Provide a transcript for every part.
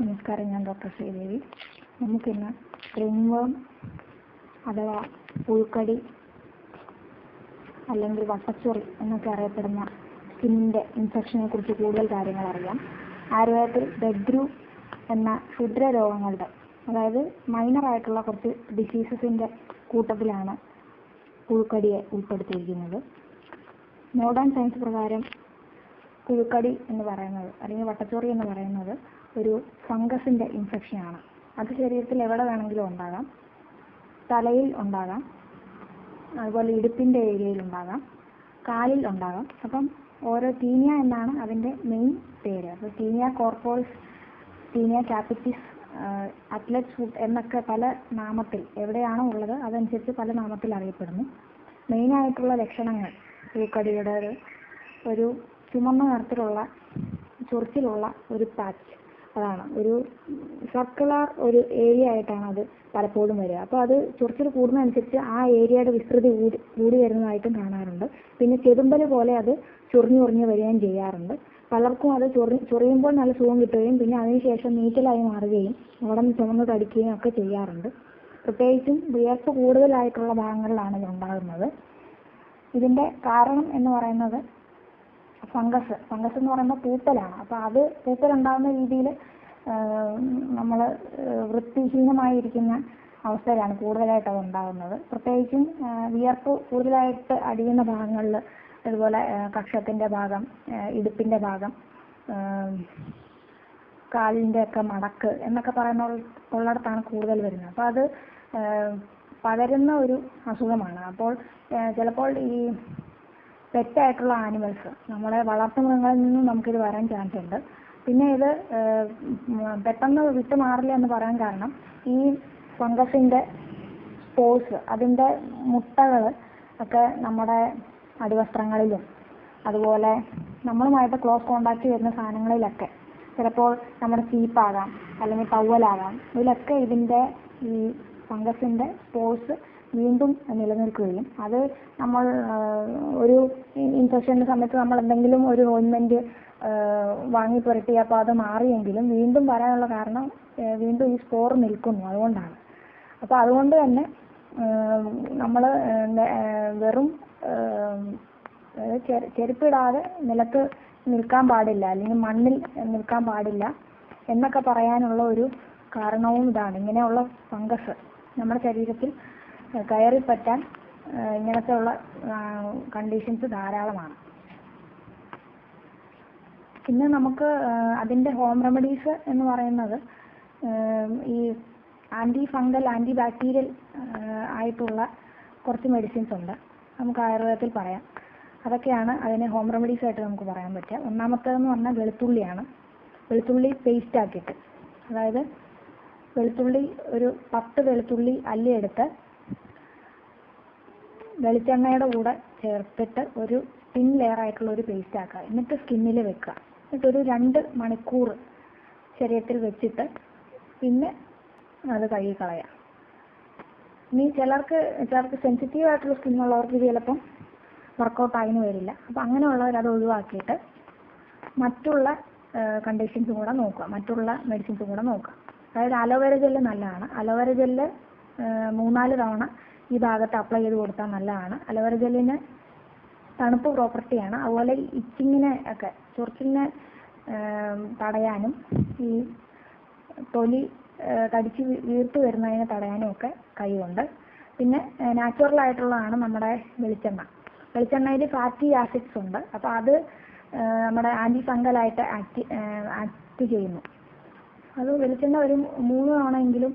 നമസ്കാരം ഞാൻ ഡോക്ടർ ശ്രീദേവി. നമുക്കിന്ന് റിംഗ്വേം അഥവാ പുഴുക്കടി അല്ലെങ്കിൽ വട്ടച്ചൊറി എന്നൊക്കെ അറിയപ്പെടുന്ന സ്കിന്നിന്റെ ഇൻഫെക്ഷനെ കുറിച്ച് കൂടുതൽ കാര്യങ്ങൾ അറിയാം. ആയുർവേദത്തിൽ ബെഡ്രൂ എന്ന ക്ഷുദ്ര രോഗങ്ങളുടെ അതായത് മൈനർ ആയിട്ടുള്ള കുറച്ച് ഡിസീസസിന്റെ കൂട്ടത്തിലാണ് പുഴുക്കടിയെ ഉൾപ്പെടുത്തിയിരിക്കുന്നത്. മോഡേൺ സയൻസ് പ്രകാരം പുഴുക്കടി എന്ന് പറയുന്നത് അല്ലെങ്കിൽ വട്ടച്ചോറി എന്ന് പറയുന്നത് ഒരു ഫംഗസിന്റെ ഇൻഫെക്ഷനാണ്. അത് ശരീരത്തിൽ എവിടെ വേണമെങ്കിലും ഉണ്ടാകാം. തലയിൽ ഉണ്ടാകാം. അതുപോലെ ഇടുപ്പിന്റെ ഏരിയയിൽ ഉണ്ടാകാം. കാലിൽ ഉണ്ടാകാം. അപ്പം ഓരോ ടീനിയ എന്നാണ് അതിന്റെ മെയിൻ പേര്. അപ്പോൾ tinea corporis tinea capitis athlete foot എന്നൊക്കെ പല നാമത്തിൽ എവിടെയാണോ ഉള്ളത് അതനുസരിച്ച് പല നാമത്തിൽ അറിയപ്പെടുന്നു. മെയിൻ ആയിട്ടുള്ള ലക്ഷണങ്ങൾ പൂക്കടിയുടെ ഒരു ചുമന്ന നിറത്തിലുള്ള ചൊറിച്ചിലുള്ള ഒരു പാച്ച് അതാണ്. ഒരു സർക്കുലർ ഒരു ഏരിയ ആയിട്ടാണ് അത് പലപ്പോഴും വരിക. അപ്പോൾ അത് ചൊറിച്ചിൽ കൂടുന്നതനുസരിച്ച് ആ ഏരിയയുടെ വിസ്തൃതി കൂടി കൂടി വരുന്നതായിട്ടും കാണാറുണ്ട്. പിന്നെ ചെതുമ്പൽ പോലെ അത് ചൊറിഞ്ഞു ചൊറിഞ്ഞു വരികയും ചെയ്യാറുണ്ട്. പലർക്കും അത് ചൊറി ചൊറിയുമ്പോൾ നല്ല സുഖം കിട്ടുകയും പിന്നെ അതിനുശേഷം നീറ്റലായി മാറുകയും നിന്ന് ചുമന്ന് തടിക്കുകയും ഒക്കെ ചെയ്യാറുണ്ട്. പ്രത്യേകിച്ചും വിയർപ്പ് കൂടുതലായിട്ടുള്ള ഭാഗങ്ങളിലാണ് ഇത് ഉണ്ടാകുന്നത്. ഇതിന്റെ കാരണം എന്ന് പറയുന്നത് ഫംഗസ്. ഫംഗസ് എന്ന് പറയുന്ന പൂപ്പലാണ് അപ്പോൾ അത് പൂപ്പൽ ഉണ്ടാകുന്ന രീതിയിൽ നമ്മൾ വൃത്തിഹീനമായിരിക്കുന്ന അവസ്ഥയിലാണ് കൂടുതലായിട്ട് അത് ഉണ്ടാകുന്നത് പ്രത്യേകിച്ചും വിയർപ്പ് കൂടുതലായിട്ട് അടിയുന്ന ഭാഗങ്ങളിൽ അതുപോലെ കക്ഷത്തിന്റെ ഭാഗം ഇടുപ്പിന്റെ ഭാഗം കാലിന്റെ ഒക്കെ മടക്ക് എന്നൊക്കെ പറയുന്ന ഉള്ളിടത്താണ് കൂടുതൽ വരുന്നത്. അപ്പോൾ അത് പകരുന്ന ഒരു അസുഖമാണ്. അപ്പോൾ ചിലപ്പോൾ ഈ പെറ്റായിട്ടുള്ള ആനിമൽസ്. നമ്മളെ വളർത്തു മൃഗങ്ങളിൽ നിന്നും നമുക്കിത് വരാൻ ചാൻസ് ഉണ്ട്. പിന്നെ ഇത് പെട്ടെന്ന് വിട്ടു മാറില്ല എന്ന് പറയാൻ കാരണം ഈ ഫംഗസിന്റെ സ്പോഴ്സ് അതിന്റെ മുട്ടകൾ ഒക്കെ നമ്മുടെ അടിവസ്ത്രങ്ങളിലും അതുപോലെ നമ്മളുമായിട്ട് ക്ലോസ് കോണ്ടാക്ട് വരുന്ന സാധനങ്ങളിലൊക്കെ ചിലപ്പോൾ നമ്മുടെ ചീപ്പാകാം അല്ലെങ്കിൽ ടവലാകാം ഇതിലൊക്കെ ഇതിന്റെ ഈ ഫംഗസിന്റെ സ്പോർസ് വീണ്ടും നിലനിൽക്കുകയും അത് നമ്മൾ ഒരു ഇൻഫെക്ഷന്റെ സമയത്ത് നമ്മൾ എന്തെങ്കിലും ഒരു ഓയിൻമെന്റ് വാങ്ങി പുരട്ടി അപ്പോൾ അത് മാറിയെങ്കിലും വീണ്ടും വരാനുള്ള കാരണം വീണ്ടും ഈ സ്പോർ നിൽക്കുന്നു അതുകൊണ്ടാണ്. അപ്പോൾ അതുകൊണ്ട് തന്നെ നമ്മൾ വെറും ചെരുപ്പിടാതെ നിലത്ത് നിൽക്കാൻ പാടില്ല അല്ലെങ്കിൽ മണ്ണിൽ നിൽക്കാൻ പാടില്ല എന്നൊക്കെ പറയാനുള്ള ഒരു കാരണവും ഇതാണ്. ഇങ്ങനെയുള്ള ഫംഗസ് നമ്മുടെ ശരീരത്തിൽ കയറി പറ്റാൻ ഇങ്ങനത്തെയുള്ള കണ്ടീഷൻസ് ധാരാളമാണ്. പിന്നെ നമുക്ക് അതിന്റെ ഹോം റെമഡീസ് എന്ന് പറയുന്നത് ഈ ആന്റി ഫംഗൽ ആന്റി ബാക്ടീരിയൽ ആയിട്ടുള്ള കുറച്ച് മെഡിസിൻസ് ഉണ്ട്. നമുക്ക് ആയുർവേദത്തിൽ പറയാം. അതൊക്കെയാണ് അതിനെ ഹോം റെമഡീസ് ആയിട്ട് നമുക്ക് പറയാൻ പറ്റുക. ഒന്നാമത്തേതെന്ന് പറഞ്ഞാൽ വെളുത്തുള്ളിയാണ്. വെളുത്തുള്ളി പേസ്റ്റ് ആക്കിയിട്ട് അതായത് വെളുത്തുള്ളി ഒരു പത്ത് വെളുത്തുള്ളി അല്ലിയെടുത്ത് വെളിച്ചെണ്ണയുടെ കൂടെ ചേർത്തിട്ട് ഒരു തിൻ ലെയർ ആയിട്ടുള്ള ഒരു പേസ്റ്റ് ആക്കുക. എന്നിട്ട് സ്കിന്നിൽ വെക്കുക. എന്നിട്ട് ഒരു രണ്ട് മണിക്കൂർ ശരീരത്തിൽ വെച്ചിട്ട് പിന്നെ അത് കഴുകി കളയാം ഇനി ചിലർക്ക് ചിലർക്ക് സെൻസിറ്റീവ് ആയിട്ടുള്ള സ്കിന്നുള്ളവർക്ക് ഇത് ചിലപ്പം വർക്കൗട്ട് ആയിന്ന് വരില്ല. അപ്പം അങ്ങനെയുള്ളവർ അത് ഒഴിവാക്കിയിട്ട് മറ്റുള്ള കണ്ടീഷൻസും കൂടെ നോക്കുക. മറ്റുള്ള മെഡിസിൻസും കൂടെ നോക്കുക. അതായത് അലോവേര ജെല്ല് നല്ലതാണ്. അലോവേര ജെല്ല് മൂന്നാൽ തവണ ഈ ഭാഗത്ത് അപ്ലൈ ചെയ്ത് കൊടുത്താൽ നല്ലതാണ്. അലോവേര ജെല്ലിന് തണുപ്പ് പ്രോപ്പർട്ടിയാണ് അതുപോലെ ഇച്ചിങ്ങിനെ ഒക്കെ ചൊറിച്ചിലിനെ തടയാനും ഈ തൊലി കടിച്ച് വീർത്ത് വരുന്നതിനെ തടയാനും ഒക്കെ കഴിവുണ്ട്. പിന്നെ നാച്ചുറൽ ആയിട്ടുള്ളതാണ് നമ്മുടെ വെളിച്ചെണ്ണ. വെളിച്ചെണ്ണയിൽ ഫാറ്റി ആസിഡ്സ് ഉണ്ട്. അപ്പോൾ അത് നമ്മുടെ ആന്റി ഫംഗലായിട്ട് ആക്ട് ആക്ട് ചെയ്യുന്നു. അത് വെളിച്ചെണ്ണ ഒരു മൂന്ന് തവണയെങ്കിലും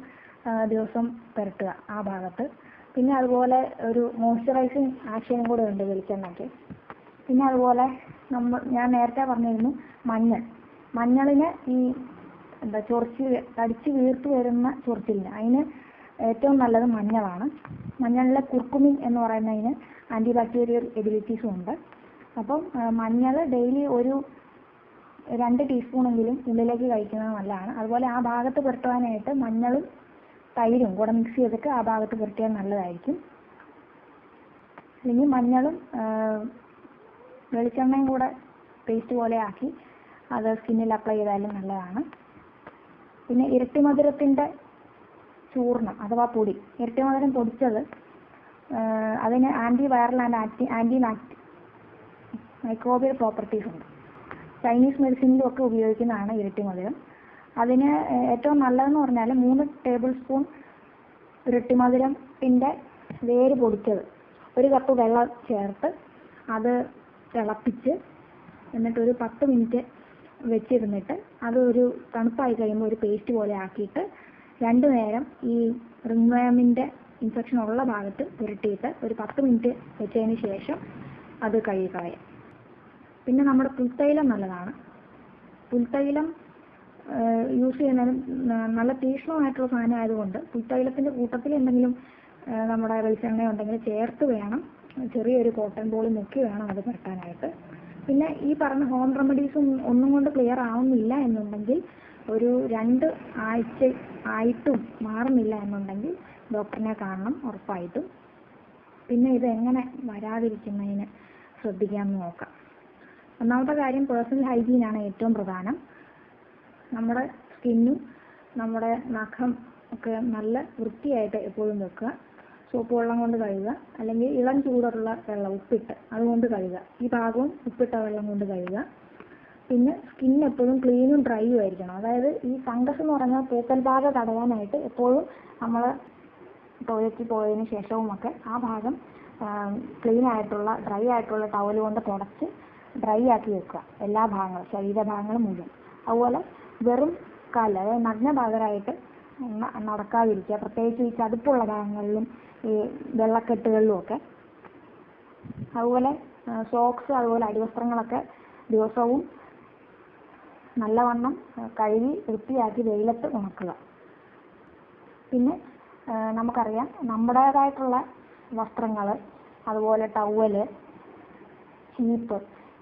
ദിവസം പുരട്ടുക ആ ഭാഗത്ത്. പിന്നെ അതുപോലെ ഒരു മോയ്സ്ചറൈസിങ് ആശയം കൂടെ ഉണ്ട് വെളിച്ചെണ്ണയ്ക്ക്. പിന്നെ അതുപോലെ നമ്മൾ ഞാൻ നേരത്തെ പറഞ്ഞിരുന്നു മഞ്ഞൾ. മഞ്ഞളിന് ഈ എന്താ ചൊറിച്ചിൽ തടിച്ച് വീർത്തു വരുന്ന ചൊറിച്ചിലിന് അതിന് ഏറ്റവും നല്ലത് മഞ്ഞളാണ്. മഞ്ഞളിലെ കുർക്കുമിൻ എന്ന് പറയുന്നതിന് ആന്റി ബാക്ടീരിയൽ എബിലിറ്റീസും ഉണ്ട്. അപ്പം മഞ്ഞൾ ഡെയിലി ഒരു രണ്ട് ടീസ്പൂണെങ്കിലും ഉള്ളിലേക്ക് കഴിക്കുന്നത് നല്ലതാണ്. അതുപോലെ ആ ഭാഗത്ത് പുരട്ടുവാനായിട്ട് മഞ്ഞളും തൈരും കൂടെ മിക്സ് ചെയ്തിട്ട് ആ ഭാഗത്ത് പുരട്ടിയാൽ നല്ലതായിരിക്കും. അല്ലെങ്കിൽ മഞ്ഞളും വെളിച്ചെണ്ണയും കൂടെ പേസ്റ്റ് പോലെ ആക്കി അത് സ്കിന്നിൽ അപ്ലൈ ചെയ്താലും നല്ലതാണ്. പിന്നെ ഇരട്ടിമധുരത്തിന്റെ ചൂർണം അഥവാ പൊടി. ഇരട്ടിമധുരം പൊടിച്ചത് ആഹ് അതിന് anti viral and anti anti microbial properties ഉണ്ട്. ചൈനീസ് മെഡിസിനിലും ഒക്കെ ഉപയോഗിക്കുന്നതാണ് ഇരട്ടിമധുരം അതിന് ഏറ്റവും നല്ലതെന്ന് പറഞ്ഞാൽ മൂന്ന് ടേബിൾ സ്പൂൺ ഇരട്ടിമധുരത്തിന്റെ വേര് പൊടിച്ചത്. ഒരു കപ്പ് വെള്ളം ചേർത്ത് അത് തിളപ്പിച്ച് എന്നിട്ട് ഒരു പത്ത് മിനിറ്റ് വെച്ചിരുന്നിട്ട് അത് ഒരു തണുപ്പായി കഴിയുമ്പോൾ ഒരു പേസ്റ്റ് പോലെ ആക്കിയിട്ട് രണ്ടു നേരം ഈ റിംഗ്വേമിന്റെ ഇൻഫെക്ഷൻ ഉള്ള ഭാഗത്ത് പുരട്ടിയിട്ട് ഒരു പത്ത് മിനിറ്റ് വെച്ചതിന് ശേഷം അത് കഴുകി കളയാം. പിന്നെ നമ്മുടെ പുൽത്തൈലം നല്ലതാണ്. പുൽത്തൈലം യൂസ് ചെയ്യുന്നതിനും നല്ല തീക്ഷ്ണമായിട്ടുള്ള സാധനം ആയതുകൊണ്ട് പുൽത്തൈലത്തിന്റെ കൂട്ടത്തിൽ എന്തെങ്കിലും നമ്മുടെ വെളിച്ചെണ്ണ ഉണ്ടെങ്കിൽ ചേർത്ത് വേണം. ചെറിയൊരു കോട്ടൺ ബോൾ മുക്കി വേണം അത് പുരട്ടാനായിട്ട് പിന്നെ ഈ പറഞ്ഞ ഹോം റെമഡീസും ഒന്നും കൊണ്ട് ക്ലിയർ ആവുന്നില്ല എന്നുണ്ടെങ്കിൽ ഒരു രണ്ട് ആഴ്ച ആയിട്ടും മാറുന്നില്ല എന്നുണ്ടെങ്കിൽ ഡോക്ടറിനെ കാണണം ഉറപ്പായിട്ടും. പിന്നെ ഇത് എങ്ങനെ വരാതിരിക്കുന്നതിന് ശ്രദ്ധിക്കാമെന്ന് നോക്കാം. ഒന്നാമത്തെ കാര്യം പേഴ്സണൽ ഹൈജീൻ ആണ് ഏറ്റവും പ്രധാനം. നമ്മുടെ സ്കിന്നും നമ്മുടെ നഖം ഒക്കെ നല്ല വൃത്തിയായിട്ട് എപ്പോഴും വെക്കുക. സോപ്പ് വെള്ളം കൊണ്ട് കഴുകുക. അല്ലെങ്കിൽ ഇളം ചൂടുള്ള വെള്ളം ഉപ്പിട്ട്. അതുകൊണ്ട് കഴുകുക. ഈ ഭാഗവും ഉപ്പിട്ട വെള്ളം കൊണ്ട് കഴുകുക. പിന്നെ സ്കിൻ എപ്പോഴും ക്ലീനും ഡ്രൈയും ആയിരിക്കണം. അതായത് ഈ ഫംഗസ് എന്ന് പറഞ്ഞാൽ ബാധ തടയാനായിട്ട് എപ്പോഴും നമ്മൾ ടോയ്ലറ്റിൽ പോയതിന് ശേഷവും ഒക്കെ ആ ഭാഗം ക്ലീൻ ആയിട്ടുള്ള ഡ്രൈ ആയിട്ടുള്ള ടവൽ കൊണ്ട് തുടച്ച് ഡ്രൈ ആക്കി വെക്കുക. എല്ലാ ഭാഗങ്ങളും ശരീരഭാഗങ്ങളും മുഴുവൻ. അതുപോലെ വെറും കാലിൽ അതായത് നഗ്നഭാഗരായിട്ട് നടക്കാതിരിക്കുക. പ്രത്യേകിച്ച് ഈ ചതുപ്പുള്ള ഭാഗങ്ങളിലും ഈ വെള്ളക്കെട്ടുകളിലും ഒക്കെ. അതുപോലെ സോക്സ് അതുപോലെ അടിവസ്ത്രങ്ങളൊക്കെ ദിവസവും നല്ലവണ്ണം കഴുകി വൃത്തിയാക്കി വെയിലത്ത് ഉണക്കുക. പിന്നെ നമുക്കറിയാം നമ്മുടേതായിട്ടുള്ള വസ്ത്രങ്ങൾ അതുപോലെ ടവൽ ചീപ്പ്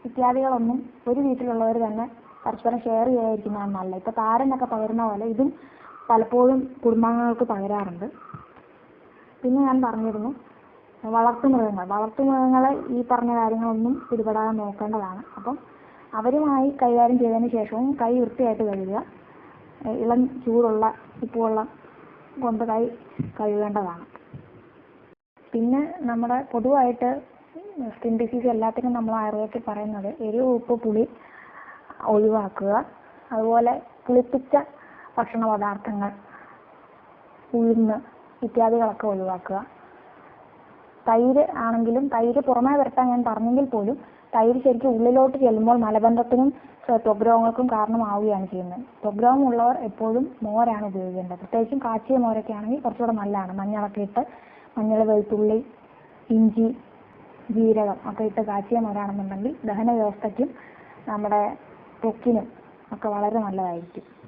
ഇത്യാദികളൊന്നും ഒരു വീട്ടിലുള്ളവർ തന്നെ പരസ്പരം ഷെയർ ചെയ്യാതിരിക്കുന്നതാണ് നല്ലത് ഇപ്പോൾ താരനൊക്കെ പകരുന്ന പോലെ ഇതും പലപ്പോഴും കുടുംബാംഗങ്ങൾക്ക് പകരാറുണ്ട്. പിന്നെ ഞാൻ പറഞ്ഞിരുന്നു വളർത്തുമൃഗങ്ങൾ വളർത്തുമൃഗങ്ങളെ ഈ പറഞ്ഞ കാര്യങ്ങളൊന്നും പിടിപെടാതെ നോക്കേണ്ടതാണ്. അപ്പം അവരുമായി കൈകാര്യം ചെയ്തതിന് ശേഷവും കൈ വൃത്തിയായിട്ട് കഴുകുക. ഇളം ചൂടുള്ള ഉപ്പുവെള്ളം കൊണ്ട് കൈ കഴുകേണ്ടതാണ്. പിന്നെ നമ്മുടെ പൊതുവായിട്ട് സ്കിൻ ഡിസീസ് എല്ലാത്തിനും നമ്മൾ ആയുർവേദത്തിൽ പറയുന്നത് എരിവ് ഉപ്പ് പുളി ഒഴിവാക്കുക. അതുപോലെ പുളിപ്പിച്ച ഭക്ഷണ പദാർത്ഥങ്ങൾ ഉഴുന്ന് ഇത്യാദികളൊക്കെ ഒഴിവാക്കുക. തൈര് ആണെങ്കിലും തൈര് പുറമേ വരട്ടാൻ ഞാൻ പറഞ്ഞെങ്കിൽ പോലും തൈര് ശരിക്കും ഉള്ളിലോട്ട് ചെല്ലുമ്പോൾ മലബന്ധത്തിനും ത്വഗ് രോഗങ്ങൾക്കും കാരണമാവുകയാണ് ചെയ്യുന്നത്. ത്വഗ് ഉള്ളവർ എപ്പോഴും മോരാണ് ഉപയോഗിക്കേണ്ടത്. പ്രത്യേകിച്ചും കാച്ചിയ മോരൊക്കെ ആണെങ്കിൽ കുറച്ചുകൂടെ നല്ലതാണ്. മഞ്ഞളൊക്കെ ഇട്ട് മഞ്ഞൾ വെളുത്തുള്ളി ഇഞ്ചി ജീരകം ഒക്കെ ഇട്ട് കാച്ചിയ മോരാണെന്നുണ്ടെങ്കിൽ ദഹന വ്യവസ്ഥയ്ക്കും നമ്മുടെ ത്വക്കിനും ഒക്കെ വളരെ നല്ലതായിരിക്കും.